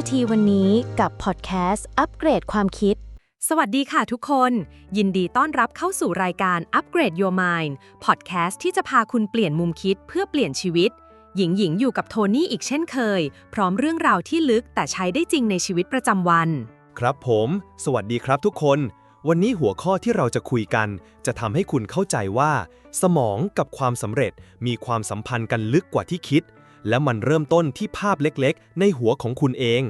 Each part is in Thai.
นาทีวันนี้กับพอดแคสต์อัปเกรดความคิด สวัสดีค่ะทุกคน ยินดีต้อนรับเข้าสู่รายการ Upgrade Your Mind พอดแคสต์ที่จะพาคุณเปลี่ยนมุมคิดเพื่อเปลี่ยนชีวิต หญิงหญิงอยู่กับโทนี่อีกเช่นเคย พร้อมเรื่องราวที่ลึกแต่ใช้ได้จริงในชีวิตประจำวัน ครับผม สวัสดีครับทุกคน วันนี้หัวข้อที่เราจะคุยกัน จะทำให้คุณเข้าใจว่า สมองกับความสำเร็จมีความสัมพันธ์กันลึกกว่าที่คิด และมันเริ่มต้นที่ภาพเล็กๆ ในหัวของคุณเอง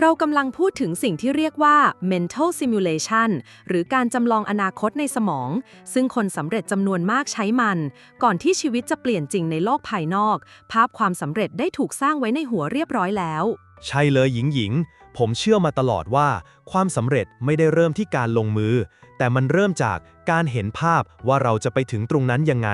เรากำลังพูดถึงสิ่งที่เรียกว่า mental simulation หรือการจำลองอนาคตในสมอง ซึ่งคนสำเร็จจำนวนมากใช้มัน ก่อนที่ชีวิตจะเปลี่ยนจริงในโลกภายนอก ภาพความสำเร็จได้ถูกสร้างไว้ในหัวเรียบร้อยแล้ว ใช่เลยหญิงหญิง ผมเชื่อมาตลอดว่า ความสำเร็จไม่ได้เริ่มที่การลงมือ แต่มันเริ่มจากการเห็นภาพว่าเราจะไปถึงตรงนั้นยังไง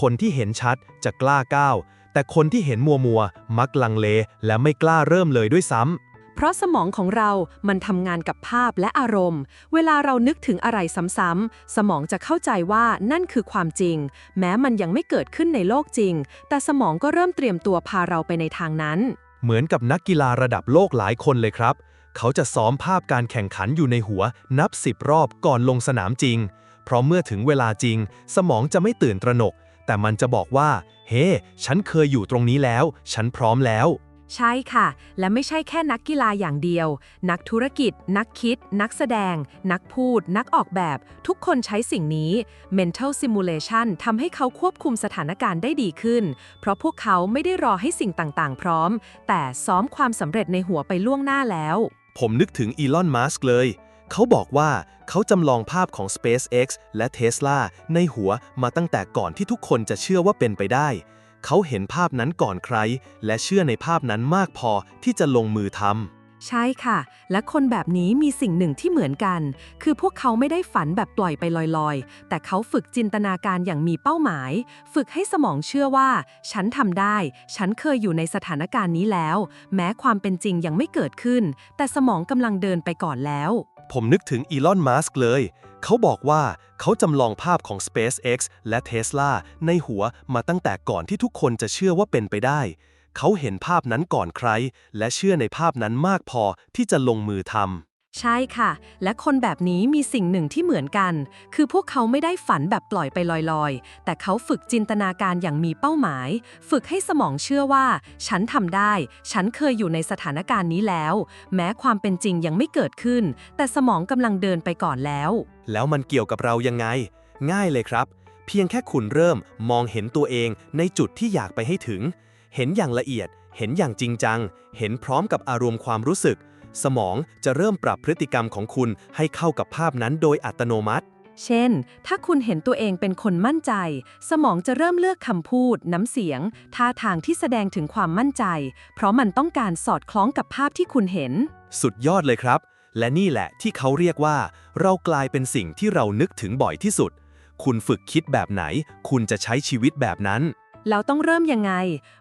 คนที่เห็นชัดจะกล้าก้าว แต่คนที่เห็นมัวมัวๆมักลังเลและไม่กล้าเริ่มเลยด้วยซ้ำเพราะสมองของเรา มันทำงานกับภาพและอารมณ์ เวลาเรานึกถึงอะไรซ้ำๆ สมองจะเข้าใจว่านั่นคือความจริง แม้มันยังไม่เกิดขึ้นในโลกจริง แต่สมองก็เริ่มเตรียมตัวพาเราไปในทางนั้น เหมือนกับนักกีฬาระดับโลกหลายคนเลยครับ เขาจะซ้อมภาพการแข่งขันอยู่ในหัว นับสิบรอบก่อนลงสนามจริง เพราะเมื่อถึงเวลาจริง สมองจะไม่ตื่นตระหนก แต่มันจะบอกว่า เฮ้ฉันเคยอยู่ตรงนี้แล้ว ฉันพร้อมแล้ว ใช่ค่ะ และไม่ใช่แค่นักกีฬาอย่างเดียว นักธุรกิจ นักคิด นักแสดง นักพูด นักออกแบบ ทุกคนใช้สิ่งนี้ mental simulation ทำให้เขาควบคุมสถานการณ์ได้ดีขึ้น เพราะพวกเขาไม่ได้รอให้สิ่งต่างๆ พร้อม แต่ซ้อมความสำเร็จในหัวไปล่วงหน้าแล้ว ผมนึกถึงอีลอน มัสก์เลย เขาบอกว่าเขาจำลองภาพของ SpaceX และ Tesla ในหัวมาตั้งแต่ก่อนที่ทุกคนจะเชื่อว่าเป็นไปได้ เขาเห็นภาพนั้นก่อนใคร และเชื่อในภาพนั้นมากพอที่จะลงมือทำใช่ค่ะ และคนแบบนี้มีสิ่งหนึ่งที่เหมือนกัน คือพวกเขาไม่ได้ฝันแบบปล่อยไปลอยๆ แต่เขาฝึกจินตนาการอย่างมีเป้าหมาย ฝึกให้สมองเชื่อว่า ฉันทำได้ ฉันเคยอยู่ในสถานการณ์นี้แล้ว แม้ความเป็นจริงยังไม่เกิดขึ้น แต่สมองกำลังเดินไปก่อนแล้ว ผมนึกถึงอีลอน มัสก์เลย เขาบอกว่าเขาจำลองภาพของ SpaceX และ Tesla ในหัวมาตั้งแต่ก่อนที่ทุกคนจะเชื่อว่าเป็นไปได้ เขาเห็นภาพนั้นก่อนใคร และเชื่อในภาพนั้นมากพอที่จะลงมือทำ ใช่ค่ะ และคนแบบนี้มีสิ่งหนึ่งที่เหมือนกัน คือพวกเขาไม่ได้ฝันแบบปล่อยไปลอยๆ แต่เขาฝึกจินตนาการอย่างมีเป้าหมาย ฝึกให้สมองเชื่อว่า ฉันทำได้ ฉันเคยอยู่ในสถานการณ์นี้แล้ว แม้ความเป็นจริงยังไม่เกิดขึ้น แต่สมองกำลังเดินไปก่อนแล้ว แล้วมันเกี่ยวกับเรายังไง ง่ายเลยครับ เพียงแค่คุณเริ่มมองเห็นตัวเองในจุดที่อยากไปให้ถึง เห็นอย่างละเอียด เห็นอย่างจริงจัง เห็นพร้อมกับอารมณ์ความรู้สึก สมองจะเริ่มปรับพฤติกรรมของคุณให้เข้ากับภาพนั้นโดยอัตโนมัติ เช่น ถ้าคุณเห็นตัวเองเป็นคนมั่นใจ สมองจะเริ่มเลือกคำพูด น้ำเสียง ท่าทางที่แสดงถึงความมั่นใจ เพราะมันต้องการสอดคล้องกับภาพที่คุณเห็น สุดยอดเลยครับ และนี่แหละที่เขาเรียกว่า เรากลายเป็นสิ่งที่เรานึกถึงบ่อยที่สุด คุณฝึกคิดแบบไหน คุณจะใช้ชีวิตแบบนั้น เราต้องเริ่มยังไง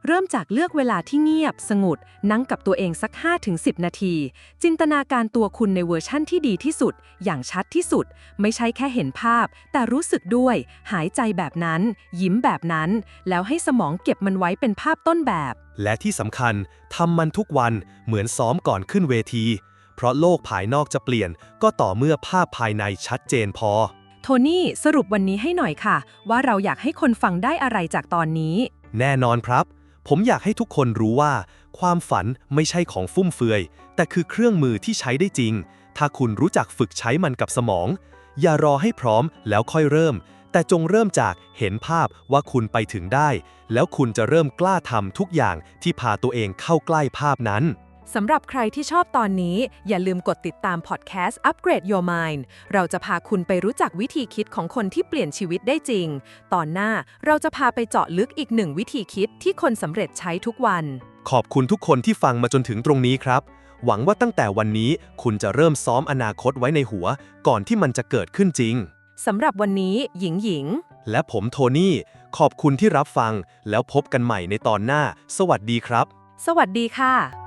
เริ่มจากเลือกเวลาที่เงียบ สงบนั่งกับตัวเองสัก 5-10 นาที จินตนาการตัวคุณในเวอร์ชั่นที่ดีที่สุด อย่างชัดที่สุด ไม่ใช่แค่เห็นภาพ แต่รู้สึกด้วย หายใจแบบนั้น ยิ้มแบบนั้น แล้วให้สมองเก็บมันไว้เป็นภาพต้นแบบ และที่สำคัญทำมันทุกวันเหมือนซ้อมก่อนขึ้นเวที เพราะโลกภายนอกจะเปลี่ยนก็ต่อเมื่อภาพภายในชัดเจนพอ ทนี่สรุปวันนี้ให้หน่อยค่ะ ว่าเราอยากให้คนฟังได้อะไรจากตอนนี้ แน่นอนครับ ผมอยากให้ทุกคนรู้ว่า ความฝันไม่ใช่ของฟุ่มเฟือย แต่คือเครื่องมือที่ใช้ได้จริง ถ้าคุณรู้จักฝึกใช้มันกับสมอง อย่ารอให้พร้อมแล้วค่อยเริ่ม แต่จงเริ่มจากเห็นภาพว่าคุณไปถึงได้ แล้วคุณจะเริ่มกล้าทำทุกอย่างที่พาตัวเองเข้าใกล้ภาพนั้น สำหรับใครที่ชอบตอนนี้ อย่าลืมกดติดตามพอดแคสต์ Upgrade Your Mind เราจะพาคุณไปรู้จักวิธีคิดของคนที่เปลี่ยนชีวิตได้จริง ตอนหน้าเราจะพาไปเจาะลึกอีกหนึ่งวิธีคิดที่คนสำเร็จใช้ทุกวัน ขอบคุณทุกคนที่ฟังมาจนถึงตรงนี้ครับ หวังว่าตั้งแต่วันนี้คุณจะเริ่มซ้อมอนาคตไว้ในหัว ก่อนที่มันจะเกิดขึ้นจริงสำหรับวันนี้หญิงหญิง และผมโทนี่ ขอบคุณที่รับฟัง แล้วพบกันใหม่ในตอนหน้า สวัสดีครับ สวัสดีค่ะ